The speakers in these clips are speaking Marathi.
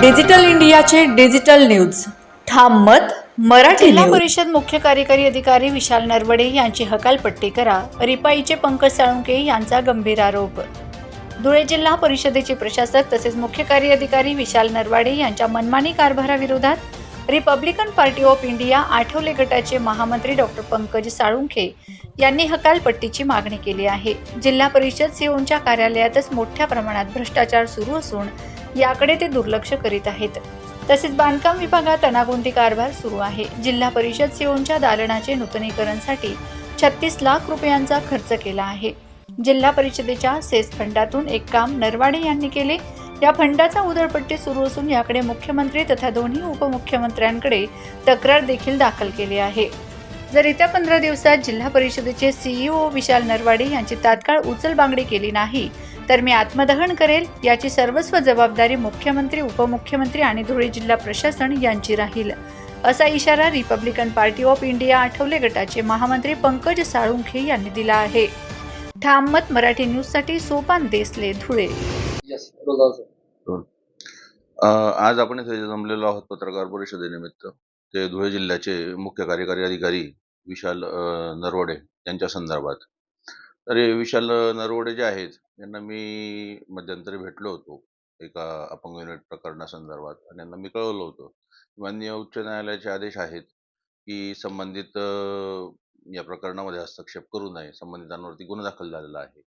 डिजिटल इंडियाचे डिजिटल न्यूज. ठाम मत मराठी जिल्हा परिषद मुख्य कार्यकारी अधिकारी विशाल नरवडे यांची हकालपट्टी करा रिपाईचे पंकज साळुंके यांचा गंभीर आरोप. धुळे जिल्हा परिषदेचे प्रशासक तसेच मुख्य कार्य अधिकारी विशाल नरवाडे यांच्या मनमानी कारभाराविरोधात Republican Party of India Athawale गटाचे महामंत्री डॉक्टर पंकज साळुंखे यांनी हकालपट्टीची मागणी केली आहे. जिल्हा परिषद सीओच्या कार्यालयातच मोठ्या प्रमाणात भ्रष्टाचार सुरू असून याकडे ते दुर्लक्ष करीत आहेत. तसेच बांधकाम विभागात अनागुंती कारभार सुरू आहे. जिल्हा परिषद सिओनच्या दालनाचे नूतनीकरणसाठी छत्तीस लाख रुपयांचा खर्च केला आहे. जिल्हा परिषदेच्या सेस फंडातून एक काम नरवाडे यांनी केले. या फंडाचा उधळपट्टी सुरू असून याकडे मुख्यमंत्री तथा दोन्ही उपमुख्यमंत्र्यांकडे तक्रार देखील दाखल केली आहे. जर येत्या पंधरा दिवसात जिल्हा परिषदेचे सीईओ विशाल नरवाडे यांची तात्काळ उचलबांगडी केली नाही तर मी आत्मदहन करेल याची सर्वस्व जबाबदारी मुख्यमंत्री उपमुख्यमंत्री आणि धुळे जिल्हा प्रशासन यांची राहील. असा इशारा Republican Party of India Athawale गटाचे महामंत्री पंकज साळुंखे यांनी दिला आहे. ठाम मत मराठी न्यूजसाठी सोपान देसले धुळे. आज आपण इथे जमलेलो आहोत पत्रकार परिषदेनिमित्त ते धुळे जिल्ह्याचे मुख्य कार्यकारी अधिकारी विशाल नरवडे यांच्या संदर्भात. तर हे विशाल नरवडे जे आहेत यांना मी मध्यंतरी भेटलो होतो एका अपंग युनिट प्रकरणासंदर्भात. आणि यांना मी कळवलं होतं माननीय उच्च न्यायालयाचे आदेश आहेत की संबंधित या प्रकरणामध्ये हस्तक्षेप करू नये. संबंधितांवरती गुन्हा दाखल झालेला आहे.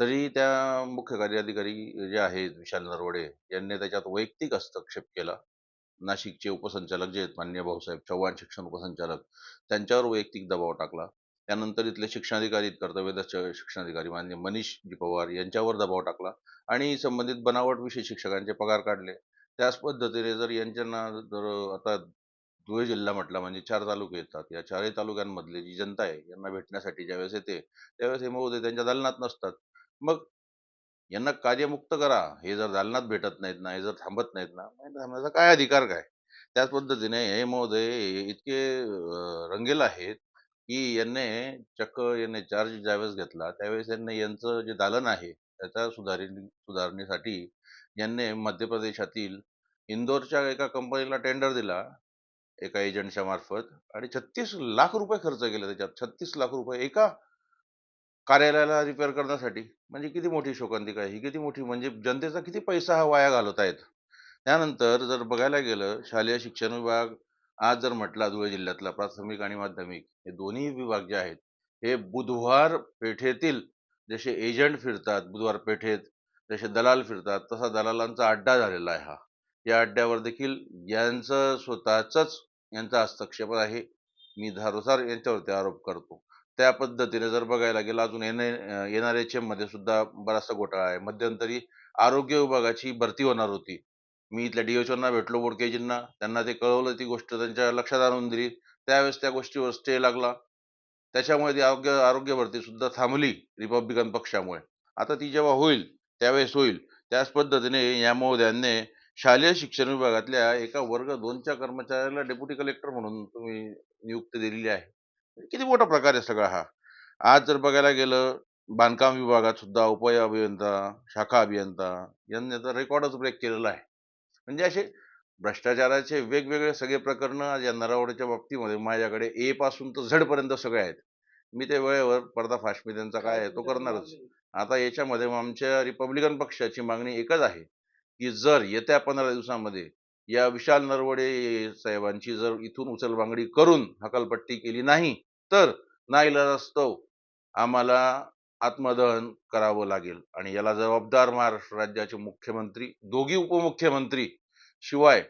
तरी त्या मुख्य कार्याधिकारी जे आहेत विशाल नरवडे यांनी त्याच्यात वैयक्तिक हस्तक्षेप केला. नाशिकचे उपसंचालक जे आहेत मान्य भाऊसाहेब चव्हाण शिक्षण उपसंचालक त्यांच्यावर वैयक्तिक दबाव टाकला. त्यानंतर इथले शिक्षणाधिकारी कर्तव्यदक्ष शिक्षणाधिकारी मान्य मनीष पवार यांच्यावर दबाव टाकला आणि संबंधित बनावट विषय शिक्षकांचे पगार काढले. त्याच पद्धतीने जर यांच्यांना जर आता धुळे जिल्हा म्हटला म्हणजे चार तालुके येतात. या चारही तालुक्यांमधली जी जनता आहे यांना भेटण्यासाठी ज्यावेळेस येते त्यावेळेस हे महोदय त्यांच्या दालनात नसतात. मग यांना कार्यमुक्त करा. हे जर दालनात भेटत नाहीत ना हे जर थांबत नाहीत ना थांबण्याचा काय अधिकार काय? त्याच पद्धतीने हे महोदय इतके रंगेल आहेत की यांनी चक्क यांनी चार्ज ज्यावेळेस घेतला त्यावेळेस यांनी यांचं जे दालन आहे त्याच्या सुधारी सुधारणेसाठी यांनी मध्य प्रदेशातील इंदोरच्या एका कंपनीला टेंडर दिला एका एजंटच्या मार्फत. आणि छत्तीस लाख रुपये खर्च केले त्याच्यात. छत्तीस लाख रुपये एका कार्यालयाला रिपेअर करण्यासाठी. म्हणजे किती मोठी शोकांतिका आहे. ही किती मोठी म्हणजे जनतेचा किती पैसा हा वाया घालवत आहेत त्यानंतर जर बघायला गेलं शालेय शिक्षण विभाग आज जर म्हटला धुळे जिल्ह्यातला प्राथमिक आणि माध्यमिक हे दोन्ही विभाग जे आहेत हे बुधवार पेठेतील जसे एजंट फिरतात बुधवार पेठेत जसे दलाल फिरतात तसा दलालांचा अड्डा झालेला आहे हा. या अड्ड्यावर देखील यांचं स्वतःच यांचा हस्तक्षेप आहे. मी धारोसार यांच्यावरती आरोप करतो. त्या पद्धतीने जर बघायला गेलं अजून एन एन आर एच एममध्ये सुद्धा बराचसा घोटाळा आहे. मध्यंतरी आरोग्य विभागाची भरती होणार होती. मी इथल्या डी डीएचओना भेटलो बोडकेजींना. त्यांना ते कळवलं ती गोष्ट त्यांच्या लक्षात आणून दिली. त्यावेळेस त्या गोष्टीवर स्टे लागला. त्याच्यामुळे ती आरोग्य आरोग्य भरतीसुद्धा थांबली रिपब्लिकन पक्षामुळे. आता ती जेव्हा होईल त्यावेळेस होईल. त्याच पद्धतीने या महोदयांनी शालेय शिक्षण विभागातल्या एका वर्ग दोनच्या कर्मचाऱ्याला डेप्युटी कलेक्टर म्हणून तुम्ही नियुक्ती दिलेली आहे. किती मोठा प्रकार आहे सगळा हा. आज जर बघायला गेलं बांधकाम विभागात सुद्धा उपाय अभियंता शाखा अभियंता यांनी तर रेकॉर्डच ब्रेक केलेला आहे. म्हणजे असे भ्रष्टाचाराचे वेगवेगळे सगळे प्रकरण आज या नरावड्याच्या बाबतीमध्ये माझ्याकडे ए पासून तर झड पर्यंत सगळे आहेत. मी ते वेळेवर पर्दाफाश मी त्यांचा काय आहे तो करणारच. आता याच्यामध्ये आमच्या रिपब्लिकन पक्षाची मागणी एकच आहे की जर येत्या पंधरा दिवसामध्ये या विशाल नरवडे साहेबांची जर इथून उचलबांगडी करून हकालपट्टी केली नाही तर नाईलाजास्तव आम्हाला आत्मदहन करावं लागेल. आणि याला जबाबदार महाराष्ट्र राज्याचे मुख्यमंत्री दोघी उपमुख्यमंत्री शिवाय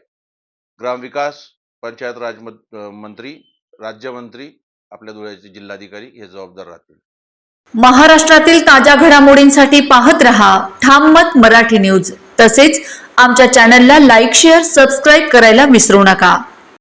ग्रामविकास पंचायत राज मंत्री राज्यमंत्री आपल्या धुळ्याचे जिल्हाधिकारी हे जबाबदार राहतील. महाराष्ट्रातील ताज्या घडामोडींसाठी पाहत रहा ठाम मत मराठी न्यूज. तसेच आमच्या चॅनलला लाईक शेअर सबस्क्राईब करायला विसरू नका.